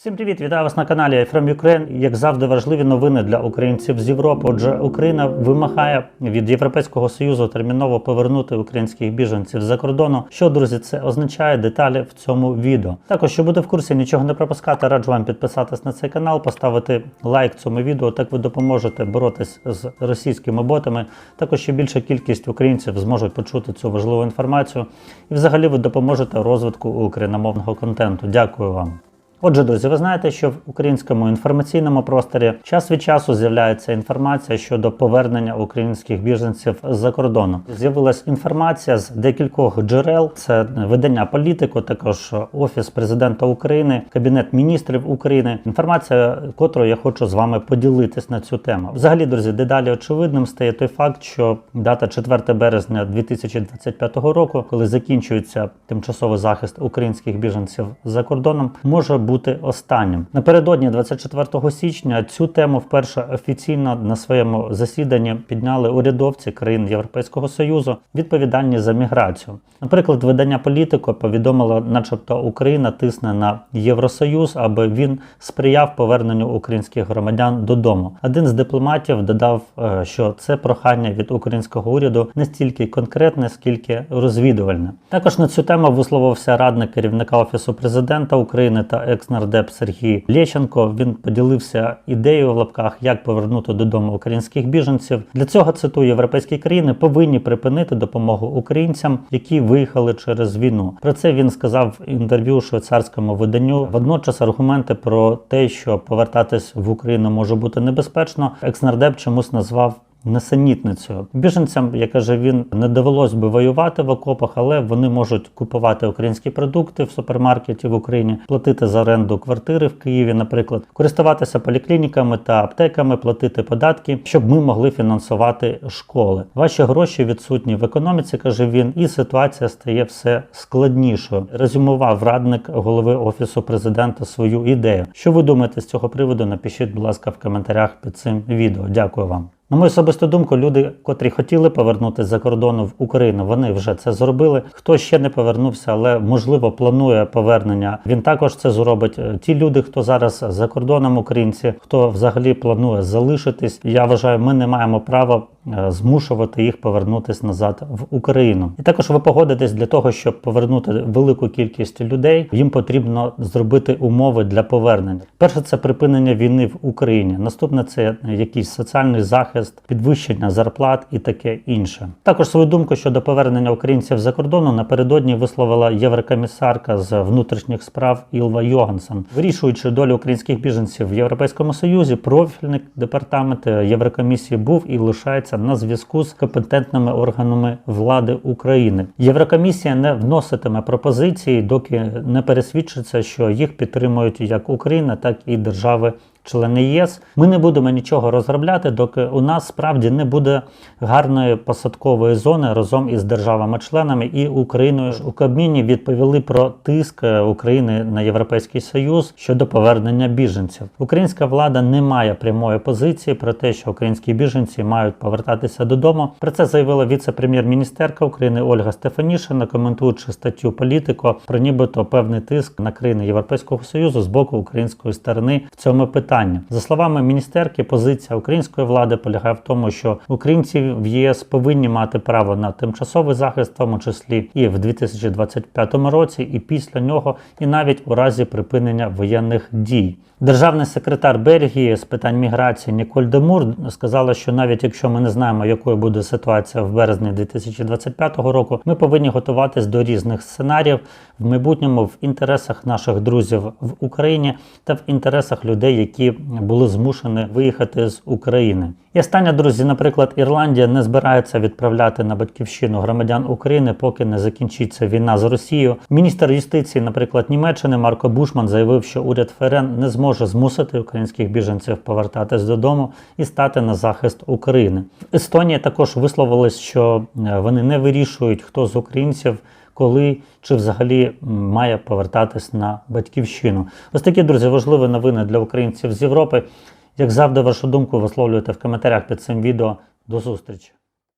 Всім привіт! Вітаю вас на каналі from Ukraine. Як завжди, важливі новини для українців з Європи. Отже, Україна вимагає від Європейського союзу терміново повернути українських біженців за кордону. Що друзі, це означає деталі в цьому відео. Також, щоб бути в курсі, нічого не пропускати, раджу вам підписатись на цей канал, поставити лайк цьому відео. Так ви допоможете боротись з російськими ботами. Також ще більша кількість українців зможуть почути цю важливу інформацію. І взагалі ви допоможете розвитку україномовного контенту. Дякую вам. Отже, друзі, ви знаєте, що в українському інформаційному просторі час від часу з'являється інформація щодо повернення українських біженців з-за кордону. З'явилась інформація з декількох джерел: це видання політику, також офіс президента України, кабінет міністрів України. Інформація, котрою я хочу з вами поділитись на цю тему. Взагалі, друзі, дедалі очевидним стає той факт, що дата 4 березня 2025 року, коли закінчується тимчасовий захист українських біженців за кордоном, може бути останнім. Напередодні 24 січня цю тему вперше офіційно на своєму засіданні підняли урядовці країн Європейського союзу, відповідальні за міграцію. Наприклад, видання політико повідомило, начебто Україна тисне на Євросоюз, аби він сприяв поверненню українських громадян додому. Один з дипломатів додав, е, що це прохання від українського уряду не стільки конкретне, скільки розвідувальне. Також на цю тему висловився радник керівника офісу президента України та екс-нардеп Сергій Лєченко. Він поділився ідеєю в лапках, як повернути додому українських біженців. Для цього цитую європейські країни повинні припинити допомогу українцям, які виїхали через війну. Про це він сказав в інтерв'ю швейцарському виданню. Водночас аргументи про те, що повертатись в Україну може бути небезпечно, екс-нардеп чомусь назвав несенітницею. Біженцям, як каже він, не довелось би воювати в окопах, але вони можуть купувати українські продукти в супермаркеті в Україні, платити за оренду квартири в Києві, наприклад, користуватися поліклініками та аптеками, платити податки, щоб ми могли фінансувати школи. Ваші гроші відсутні в економіці, каже він, і ситуація стає все складнішою. Резюмував радник голови офісу президента свою ідею. Що ви думаєте з цього приводу? Напишіть, будь ласка, в коментарях під цим відео. Дякую вам. На мою особисту думку, люди, котрі хотіли повернутися за кордону в Україну, вони вже це зробили. Хто ще не повернувся, але можливо планує повернення. Він також це зробить. Ті люди, хто зараз за кордоном, українці, хто взагалі планує залишитись, я вважаю, ми не маємо права е, змушувати їх повернутися назад в Україну. І також ви погодитесь для того, щоб повернути велику кількість людей. Їм потрібно зробити умови для повернення. Перше це припинення війни в Україні. Наступне це якийсь соціальний захист підвищення зарплат і таке інше. Також свою думку щодо повернення українців за кордону напередодні висловила єврокомісарка з внутрішніх справ Ілва Йоганссон. Вирішуючи долю українських біженців в Європейському Союзі, профільний департамент Єврокомісії був і лишається на зв'язку з компетентними органами влади України. Єврокомісія не вноситиме пропозиції, доки не пересвідчиться, що їх підтримують як Україна, так і держави члени ЄС. Ми не будемо нічого розробляти, доки у нас справді не буде гарної посадкової зони разом із державами-членами і Україною. У Кабміні відповіли про тиск України на Європейський Союз щодо повернення біженців. Українська влада не має прямої позиції про те, що українські біженці мають повертатися додому. Про це заявила віце-прем'єр-міністерка України Ольга Стефанішина, коментуючи статтю політико про нібито певний тиск на країни Європейського союзу з боку української сторони в цьому питанні. За словами міністерки, позиція української влади полягає в тому, що українці в ЄС повинні мати право на тимчасовий захист, в тому числі і в 2025 році, і після нього, і навіть у разі припинення воєнних дій. Державний секретар Бельгії з питань міграції Ніколь Демур сказала, що навіть якщо ми не знаємо, якою буде ситуація в березні 2025 року, ми повинні готуватись до різних сценаріїв в майбутньому в інтересах наших друзів в Україні та в інтересах людей, які були змушені виїхати з України. І останнє, друзі, наприклад, Ірландія не збирається відправляти на батьківщину громадян України, поки не закінчиться війна з Росією. Міністр юстиції, наприклад, Німеччини Марко Бушман заявив, що уряд ФРН не зможе змусити українських біженців повертатись додому і стати на захист України. В Естонії також висловились, що е, вони не вирішують, хто з українців. Коли чи взагалі має повертатись на батьківщину? Ось такі друзі важливі новини для українців з Європи. Як завжди, вашу думку висловлюйте в коментарях під цим відео. До зустрічі!